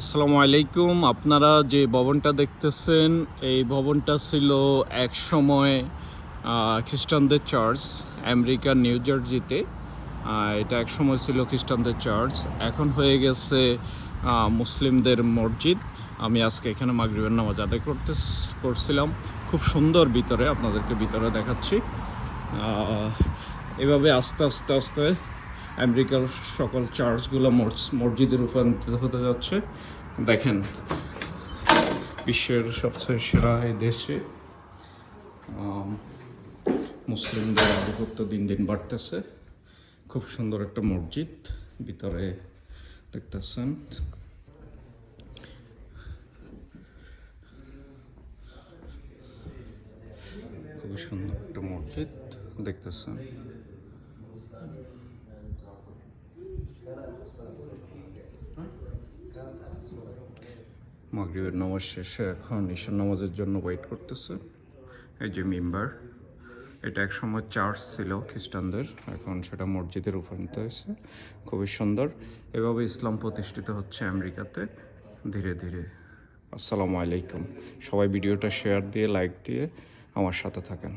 আসসালামু আলাইকুম। আপনারা যে ভবনটা দেখতেছেন, এই ভবনটা ছিল এক সময় খ্রিস্টানদের চার্চ, আমেরিকার নিউ জার্জিতে এটা এক সময় ছিল খ্রিস্টানদের চার্চ। এখন হয়ে গেছে মুসলিমদের মসজিদ। আমি আজকে এখানে মাগরিবের নামাজ আদায় করতে, করছিলাম। খুব সুন্দর ভিতরে, আপনাদেরকে ভিতরে দেখাচ্ছি। এভাবে আস্তে আস্তে আস্তে আমেরিকার সকল চার্চগুলো মস- মসজিদে রূপান্তরিত হতে যাচ্ছে। দেখেন, বিশ্বের সবচেয়ে সেরা এই দেশে মুসলিমদের আধিপত্য দিন দিন বাড়তেছে। খুব সুন্দর একটা মসজিদ, ভিতরে দেখতেছেন। খুবই সুন্দর একটা মসজিদ, দেখতেছেন। মাগরিবের নামাজ শেষে এখন ঈশান নামাজের জন্য ওয়েট করতেছে। এই যে মেম্বার এটা এক সময় চার্চ ছিল খ্রিস্টানদের, এখন সেটা মসজিদে রূপান্তরিত হয়েছে। খুবই সুন্দর। এভাবে ইসলাম প্রতিষ্ঠিত হচ্ছে আমেরিকাতে ধীরে ধীরে। আসসালামু আলাইকুম। সবাই ভিডিওটা শেয়ার দিয়ে লাইক দিয়ে আমার সাথে থাকেন।